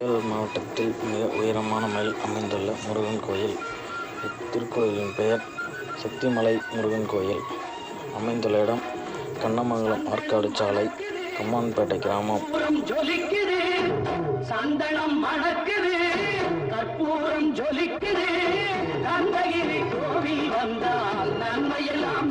வேலூர் மாவட்டத்தில் மிக உயரமான மலை அமைந்துள்ள முருகன் கோயில். இத்திருக்கோயிலின் பெயர் சக்திமலை முருகன் கோயில். அமைந்துள்ள இடம் கண்ணமங்கலம் ஆற்காடு சாலை கம்மான்பேட்டை கிராமம். சந்தனம் மணக்குது கற்பூரம் ஜொலிக்குது. கோவில் வந்தால் நன்மையெல்லாம்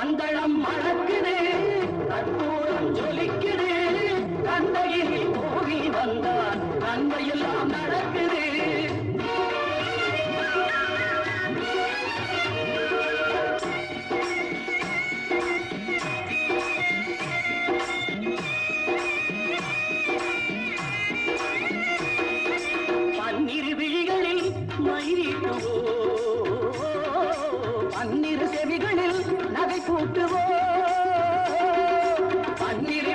சந்தளம் மழக்குது கற்பூரம் ஜொலிக்குது. கந்தையில் ஓடி வந்தான் கந்தையில் கண்ணீர்